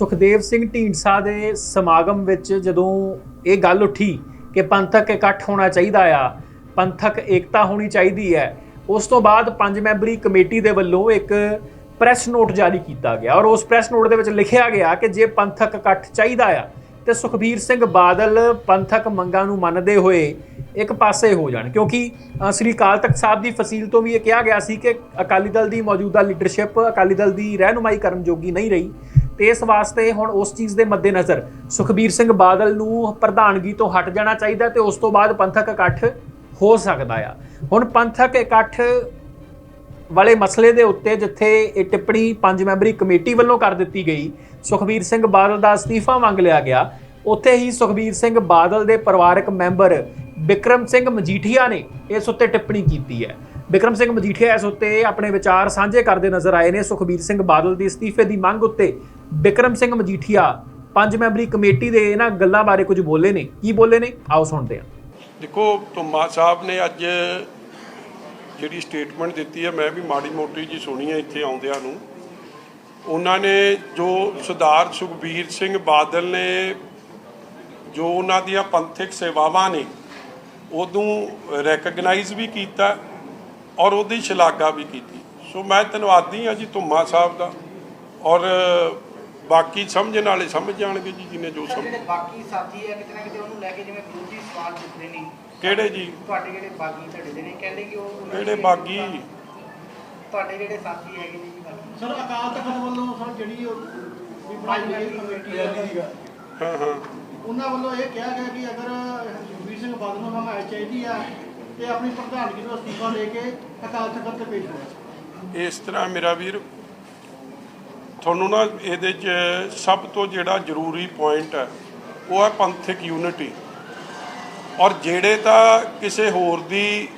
ਸੁਖਦੇਵ ਸਿੰਘ ਢੀਂਡਸਾ ਦੇ ਸਮਾਗਮ ਵਿੱਚ ਜਦੋਂ ਇਹ ਗੱਲ ਉੱਠੀ ਕਿ ਪੰਥਕ ਇਕੱਠ ਹੋਣਾ ਚਾਹੀਦਾ ਆ, ਪੰਥਕ ਏਕਤਾ ਹੋਣੀ ਚਾਹੀਦੀ ਹੈ, ਉਸ ਤੋਂ ਬਾਅਦ ਪੰਜ ਮੈਂਬਰੀ ਕਮੇਟੀ ਦੇ ਵੱਲੋਂ ਇੱਕ ਪ੍ਰੈਸ ਨੋਟ ਜਾਰੀ ਕੀਤਾ ਗਿਆ ਔਰ ਉਸ ਪ੍ਰੈਸ ਨੋਟ ਦੇ ਵਿੱਚ ਲਿਖਿਆ ਗਿਆ ਕਿ ਜੇ ਪੰਥਕ ਇਕੱਠ ਚਾਹੀਦਾ ਆ, ਤੇ ਸੁਖਬੀਰ ਸਿੰਘ ਬਾਦਲ ਪੰਥਕ ਮੰਗਾਂ ਨੂੰ ਮੰਨਦੇ ਹੋਏ ਇੱਕ ਪਾਸੇ ਹੋ ਜਾਣ। ਕਿਉਂਕਿ ਸ੍ਰੀ ਅਕਾਲ ਤਖਤ ਸਾਹਿਬ ਦੀ ਫਸੀਲ ਤੋਂ ਵੀ ਇਹ ਕਿਹਾ ਗਿਆ ਸੀ ਕਿ ਅਕਾਲੀ ਦਲ ਦੀ ਮੌਜੂਦਾ ਲੀਡਰਸ਼ਿਪ ਅਕਾਲੀ ਦਲ ਦੀ ਰਹਿਨੁਮਾਈ ਕਰਨ ਜੋਗੀ ਨਹੀਂ ਰਹੀ। ਤੇ ਇਸ ਵਾਸਤੇ ਹੁਣ ਉਸ ਚੀਜ਼ ਦੇ ਮੱਦੇਨਜ਼ਰ ਸੁਖਬੀਰ ਸਿੰਘ ਬਾਦਲ ਨੂੰ ਪ੍ਰਧਾਨਗੀ ਤੋਂ ਹਟ ਜਾਣਾ ਚਾਹੀਦਾ ਤੇ ਉਸ ਤੋਂ ਬਾਅਦ ਪੰਥਕ ਇਕੱਠ ਹੋ ਸਕਦਾ ਆ। ਹੁਣ ਪੰਥਕ ਇਕੱਠ ਵਾਲੇ ਮਸਲੇ ਦੇ ਉੱਤੇ ਜਿੱਥੇ ਇਹ ਟਿੱਪਣੀ ਪੰਜ ਮੈਂਬਰੀ ਕਮੇਟੀ ਵੱਲੋਂ ਕਰ ਦਿੱਤੀ ਗਈ, ਸੁਖਬੀਰ ਸਿੰਘ ਬਾਦਲ ਦਾ ਅਸਤੀਫਾ ਮੰਗ ਲਿਆ ਗਿਆ। ਉੱਥੇ ਹੀ ਸੁਖਬੀਰ ਸਿੰਘ ਬਾਦਲ ਦੇ ਪਰਿਵਾਰਕ ਮੈਂਬਰ ਵਿਕਰਮ ਸਿੰਘ ਮਜੀਠੀਆ ਨੇ ਇਸ ਉੱਤੇ ਟਿੱਪਣੀ ਕੀਤੀ ਹੈ। ਬਿਕਰਮ ਸਿੰਘ ਮਜੀਠੀਆ ਇਸ ਉੱਤੇ ਆਪਣੇ ਵਿਚਾਰ ਸਾਂਝੇ ਕਰਦੇ ਨਜ਼ਰ ਆਏ ਨੇ। ਸੁਖਬੀਰ ਸਿੰਘ ਬਾਦਲ ਦੀ ਅਸਤੀਫੇ ਦੀ ਮੰਗ ਉੱਤੇ ਬਿਕਰਮ ਸਿੰਘ ਮਜੀਠੀਆ ਪੰਜ ਮੈਂਬਰੀ ਕਮੇਟੀ ਦੇ ਇਹਨਾਂ ਗੱਲਾਂ ਬਾਰੇ ਕੁਝ ਬੋਲੇ ਨੇ। ਕੀ ਬੋਲੇ ਨੇ? ਆਓ ਸੁਣਦੇ ਹਾਂ। ਦੇਖੋ, ਧੁੰਮਾ ਸਾਹਿਬ ਨੇ ਅੱਜ ਜਿਹੜੀ ਸਟੇਟਮੈਂਟ ਦਿੱਤੀ ਹੈ, ਮੈਂ ਵੀ ਮਾੜੀ ਮੋਟੀ ਜੀ ਸੁਣੀ ਹੈ ਇੱਥੇ ਆਉਂਦਿਆਂ ਨੂੰ। ਉਹਨਾਂ ਨੇ ਜੋ ਸਰਦਾਰ ਸੁਖਬੀਰ ਸਿੰਘ ਬਾਦਲ ਨੇ ਜੋ ਉਹਨਾਂ ਦੀਆਂ ਪੰਥਕ ਸੇਵਾਵਾਂ ਨੇ, ਉਹਨੂੰ ਰੈਕਗਨਾਈਜ਼ ਵੀ ਕੀਤਾ। ਔਰ ਉਹਦੀ ਸ਼ਲਾਘਾ ਵੀ ਕੀਤੀ। ਸੋ ਮੈਂ ਧੰਨਵਾਦੀ ਹਾਂ ਜੀ ਧੁੰਮਾ ਸਾਹਿਬ ਦਾ। ਔਰ ਬਾਕੀ ਸਮਝਣ ਵਾਲੇ ਸਮਝ ਜਾਣਗੇ ਜੀ ਜਿਹਨੇ ਜੋ ਸਮਝ ਬਾਕੀ ਸਾਥੀ ਹੈ ਕਿਤੇ ਨਾ ਕਿਤੇ ਉਹਨੂੰ ਲੈ ਕੇ ਜਿਵੇਂ ਵਿਰੋਧੀ ਸਵਾਲ ਚੁੱਕਦੇ ਨੇ। ਕਿਹੜੇ ਜੀ? ਤੁਹਾਡੇ ਜਿਹੜੇ ਬਾਗੀ ਤੁਹਾਡੇ ਦੇ ਨੇ ਕਹਿੰਦੇ ਕਿ ਉਹ ਕਿਹੜੇ ਬਾਗੀ? ਤੁਹਾਡੇ ਜਿਹੜੇ ਸਾਥੀ ਹੈਗੇ ਨੇ ਜੀ ਸਰ ਅਕਾਲ ਤਖਤ ਵੱਲੋਂ ਸਰ ਜਿਹੜੀ ਉਹ ਵੀ ਬਣਾਈ ਗਈ ਕਮੇਟੀ ਹੈ ਹਾਂ ਹਾਂ। ਉਹਨਾਂ ਵੱਲੋਂ ਇਹ ਕਿਹਾ ਗਿਆ ਕਿ ਅਗਰ ਸੁਖਬੀਰ ਸਿੰਘ ਬਾਦਲ ਨੂੰ ਹਮਾਇਤ ਚਾਹੀਦੀ ਆ ਤੇ ਆਪਣੀ ਪ੍ਰਧਾਨਗੀ ਤੋਂ ਅਸਤੀਫਾ ਲੈ ਕੇ ਅਕਾਲ ਤਖਤ ਤੇ ਭੇਜ ਦਿਓ ਇਸ ਤਰ੍ਹਾਂ ਮੇਰਾ ਵੀਰ, ਤੁਹਾਨੂੰ ਨਾ ਇਹਦੇ 'ਚ ਸਭ ਤੋਂ ਜਿਹੜਾ ਜ਼ਰੂਰੀ ਪੁਆਇੰਟ ਹੈ, ਉਹ ਹੈ ਪੰਥਕ ਯੂਨਿਟੀ ਔਰ ਜਿਹੜੇ ਤਾਂ ਕਿਸੇ ਹੋਰ ਦੀ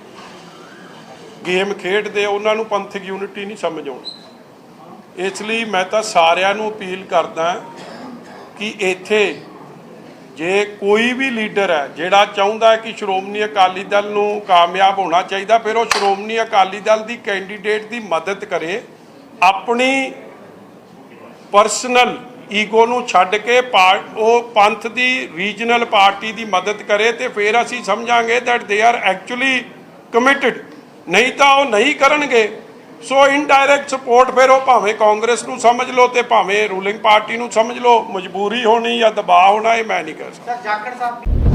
ਗੇਮ ਖੇਡਦੇ ਉਹਨਾਂ ਨੂੰ ਪੰਥਕ ਯੂਨਿਟੀ ਨਹੀਂ ਸਮਝ ਆਉਣੀ। ਇਸ ਲਈ ਮੈਂ ਤਾਂ ਸਾਰਿਆਂ ਨੂੰ ਅਪੀਲ ਕਰਦਾ ਕਿ ਇੱਥੇ ਜੇ ਕੋਈ ਵੀ ਲੀਡਰ ਹੈ ਜਿਹੜਾ ਚਾਹੁੰਦਾ ਕਿ ਸ਼੍ਰੋਮਣੀ ਅਕਾਲੀ ਦਲ ਨੂੰ ਕਾਮਯਾਬ ਹੋਣਾ ਚਾਹੀਦਾ, ਫਿਰ ਉਹ ਸ਼੍ਰੋਮਣੀ ਅਕਾਲੀ ਦਲ ਦੀ ਕੈਂਡੀਡੇਟ ਦੀ ਮਦਦ ਕਰੇ, ਆਪਣੀ ਪਰਸਨਲ ਈਗੋ ਨੂੰ ਛੱਡ ਕੇ ਪਾ- ਉਹ ਪੰਥ ਦੀ, ਰੀਜਨਲ ਪਾਰਟੀ ਦੀ ਮਦਦ ਕਰੇ ਤੇ ਫਿਰ ਅਸੀਂ ਸਮਝਾਂਗੇ that they are actually committed ਨਹੀਂ ਤਾਂ ਉਹ ਨਹੀਂ ਕਰਨਗੇ। ਸੋ ਇਨਡਾਇਰੈਕਟ ਸਪੋਰਟ ਫਿਰ ਉਹ ਭਾਵੇਂ ਕਾਂਗਰਸ ਨੂੰ ਸਮਝ ਲਓ ਤੇ ਭਾਵੇਂ ਰੂਲਿੰਗ ਪਾਰਟੀ ਨੂੰ ਸਮਝ ਲਓ, ਮਜਬੂਰੀ ਹੋਣੀ ਜਾਂ ਦਬਾਅ ਹੋਣਾ, ਇਹ ਮੈਂ ਨਹੀਂ ਕਹਿ ਸਕਦਾ। ਸਰ, ਜਾਖੜ ਸਾਹਿਬ